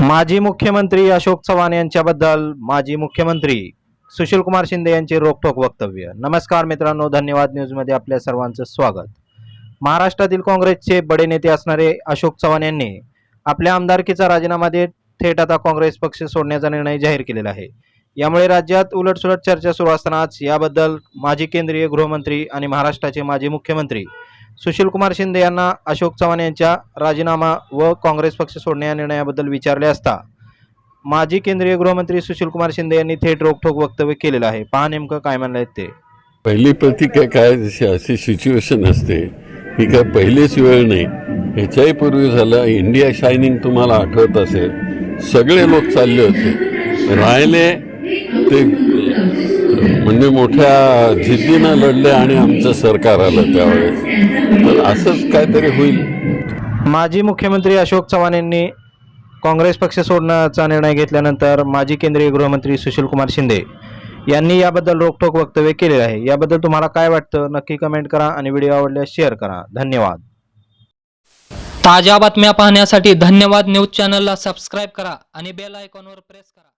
माजी मुख्यमंत्री अशोक चव्हाण यांच्याबद्दल माजी मुख्यमंत्री सुशीलकुमार शिंदे यांचे रोखोक वक्तव्य. नमस्कार मित्रांनो धन्यवाद न्यूजमध्ये आपल्या सर्वांचं स्वागत. महाराष्ट्रातील काँग्रेसचे बडे नेते असणारे अशोक चव्हाण यांनी आपल्या आमदारकीचा राजीनामा देत थेट आता काँग्रेस पक्ष सोडण्याचा निर्णय जाहीर केलेला आहे. यामुळे राज्यात उलटसुलट चर्चा सुरू असतानाच याबद्दल माजी केंद्रीय गृहमंत्री आणि महाराष्ट्राचे माजी मुख्यमंत्री सुशीलकुमार शिंदे यांना अशोक चव्हाण यांच्या राजीनामा व काँग्रेस पक्ष सोडण्या या निर्णयाबद्दल विचारले असता माजी केंद्रीय गृहमंत्री सुशीलकुमार शिंदे यांनी थेट रोखोक वक्तव्य केलेलं आहे. पहा नेमकं काय म्हणलं ते. पहिली प्रतिक्रिया काय जशी अशी सिच्युएशन असते ही काय पहिलीच वेळ नाही. ह्याच्याही पूर्वी झालं इंडिया शायनिंग तुम्हाला आठवत असेल. सगळे लोक चालले होते. राहिले ते म्हणजे मोठ्या जिद्दीनं लढले आणि आमचं सरकार आलं त्यावेळेस. तर असंच काहीतरी होईल. माजी मुख्यमंत्री अशोक चव्हाण यांनी काँग्रेस पक्ष सोडण्याचा निर्णय घेतल्यानंतर माजी केंद्रीय गृहमंत्री सुशीलकुमार शिंदे यांनी याबद्दल रोखठोक वक्तव्य केलेले आहे. याबद्दल तुम्हाला काय वाटतं? नक्की कमेंट करा आणि व्हिडिओ आवडल्यास शेअर करा. धन्यवाद. ताज्या बातम्या पाहण्यासाठी धन्यवाद न्यूज चॅनलला सबस्क्राईब करा आणि बेल आयकॉनवर प्रेस करा.